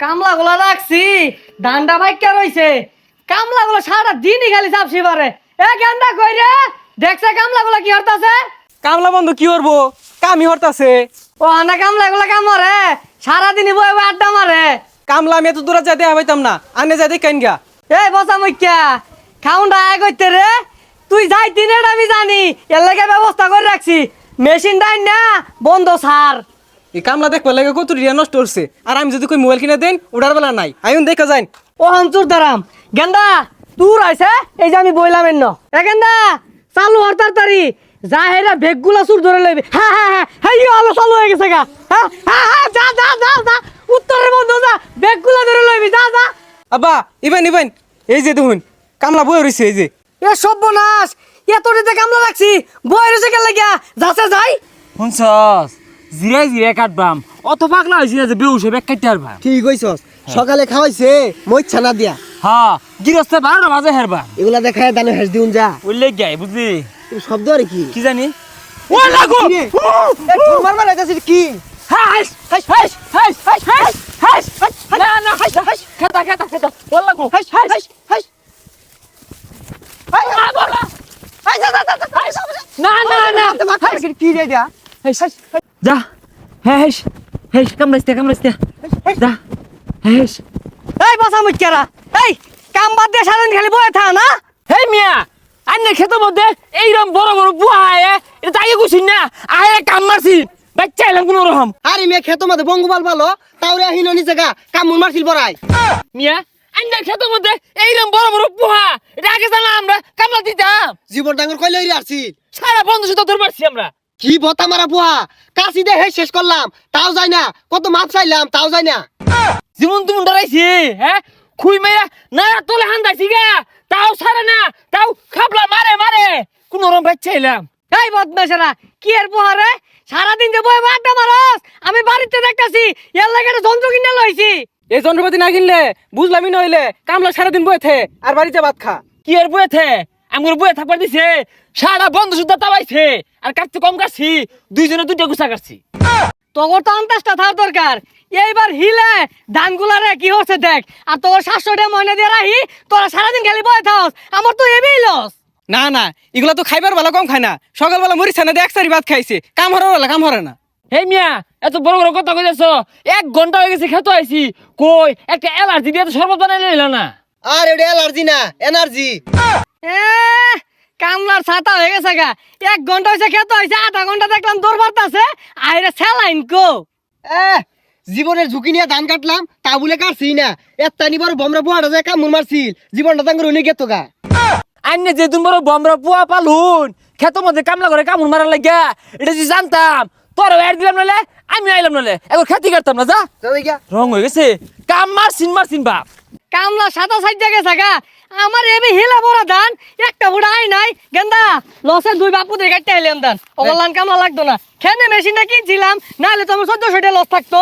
কামলা গুলা রাখছি ধানটা ভাইকা রইছে কামলা গুলো সারা দিনই খালি চাপছি পারে এ গেন্দা কই রে দেখছে কামলা গুলা কি হরতাছে কামলা বন্ধু কি করব কামই হরতাছে ও আনা কামলা গুলা কাম মারে সারাদিনই বয়ে বয়ে আড্ডা মারে কামলা আমি এত দূরে যাই দেখা পাইতাম না আনে যাই কেন গা এই বসা মুখ্যা খাউন্ডা আয় করতে রে তুই যাই দিনের আমি জানি এর লাগে ব্যবস্থা করে রাখছি মেশিন ডাইন না বন্ধ সার এই কামলা দেখবার লাগে কত রিয়া নষ্ট করছে আর আমি যদি কই মোবাইল কিনে দেন ওটার বেলা নাই। আইন দেখা যাই ও হামচুর দারাম গেন্দা তুর আইছে? এই যে আমি বইলাম এন্ন। এ গেন্দা চালু হর তাড়াতাড়ি। যা হেরা বেগগুলা চুর ধরে লইবে। হ্যাঁ হ্যাঁ হ্যাঁ হ্যাঁ ইয়ে আলো চালু হয়ে গেছে গা। হ্যাঁ হ্যাঁ হ্যাঁ যা যা যা যা। উত্তরের বন্ধু যা। বেগগুলা ধরে লইবি যা যা। আব্বা ইবেন ইবেন। এই যে দেখুন কামলা বই রইছে এই যে। এ সর্বনাশ! এত রেতে কামলা রাখছি বই রয়েছে কেন লাগিয়া যাচ্ছে যাই। শুনছস? জিরাই জিরাই কাটবাম। অত পাগলা হয়েছি না যে বেউ সে ব্যাগ কাটতে হারবাম ঠিক হইছস সকালে খাওয়াইছে মই ছানা দিয়া হ্যাঁ গিরস্তে বারো বাজে হেরবা এগুলা দেখায় দানে হেস দিউন যা। উল্লেখ গাই বুঝলি শব্দ আর কি? কি জানি? ও লাগো! মার মার আইতাছিস কি? হাস হাস হাস হাস হাস হাস হাস না না হাস হাস খেতা খেতা খেতা ও লাগো। হাস হাস হাস হাস না না না কি রে এটা যা হেস হেস কামড়াইতে কামড়াইতে যা। হেস। এই বসা এই কাম বাদ দিয়ে সারাদিন খালি বয়ে থা না? হেই মিয়া আন্নে খেতের মধ্যে এইরকম বড় বড় বুয়া আয় এটা আগে কুছিন না? আয় কাম মারছি বাচ্চা এলাম কোন রকম। আরে মেয়ে খেতো মধ্যে বঙ্গবাল ভালো তাওরে আহিন নি জায়গা কামুন মারছিল বড়াই। মিয়া খেতের মধ্যে এইরকম বড় বড় বুয়া এটা আগে জানা আমরা কামলা দিতাম। জীবন ডাঙ্গর কইলে হইরে আসছি সারা বন্ধ সুতো ধরে পারছি আমরা। কি বতা মারা বুয়া কাশি দে হে শেষ করলাম তাও যায় না। কত মাপ চাইলাম তাও যায় না। জীবন তুমি ডরাইছি হ্যাঁ খুই মাইয়া না তোলে হান্দাইছি গা। তাও সারে না তাও খাবলা মারে মারে। কোন রকম বাচ্চা এলাম। এই বদমাশেরা কি এর পোহারে সারাদিন যে বয়ে আড্ডা মারস আমি বাড়িতে দেখতাছি এর লাগে একটা যন্ত্র কিনে লইছি। এই যন্ত্রপাতি না কিনলে বুঝলামই নইলে কামলা সারাদিন বইতে আর বাড়িতে ভাত খা। কি এর বইতে আমার বয়ে থাকবার দিছে সারা বন্ধ সুদ্ধা তাবাইছে আর কাটতে কম কাটছি দুইজনে দুইটা গুছা কাটছি। তোর তো আন্দাজটা থাকার দরকার। এইবার হিলে ধানগুলারে কি হচ্ছে দেখ আর তোর শাশুড়ে ময়না দিয়ে রাহি তোরা সারাদিন খালি বয়ে থাকস আমার তো এবই লস। না না এগুলা তো খাইবার বেলা কম খায় না। সকালবেলা মরিছে না এক সারি ভাত খাইছে কাম বেলা কাম হরে না। হে মিয়া এত বড় বড় কথা কইতেছ। এক ঘণ্টা হয়ে গেছে খেতে আইছি। কই একটা অ্যালার্জি দিয়ে তো শরবত বানাই লইলা না। আর এটা এলার্জি না এনার্জি। এ কামলার ছাতা হয়ে গেছে গা। এক ঘণ্টা হয়েছে খেতে হয়েছে আধা ঘণ্টা দেখলাম দৌড় বাড়তাছে আইরে স্যালাইন কো। এ জীবনের ঝুঁকি নিয়ে ধান কাটলাম তা বলে কাটছি না। এত্তানি বড় বমরা বুয়াটা যায় কামুন মারছিল জীবনটা তাঙ্গর উনি গেতো গা। আইনে যে তুমি বড় বমরা পুয়া পালুন খেতো মধ্যে কামলা করে কামুন মারার লাগিয়া এটা যদি জানতাম তোর এড দিলাম নালে আমি আইলাম নালে এখন খেতে করতাম না যা। রং হয়ে গেছে। কাম মারছিন মারছিন বাপ। কামলা সাদা সাইড গেছে থাকা আমার এবি হিলা বড় দান একটা বুড়া আই নাই। গেন্দা লসে দুই বাপু দিয়ে কাটতে আইলাম দান ওগুলান কামলা লাগতো না। খেনে মেশিনটা কিনছিলাম নাহলে তো আমার চোদ্দশো লস থাকতো।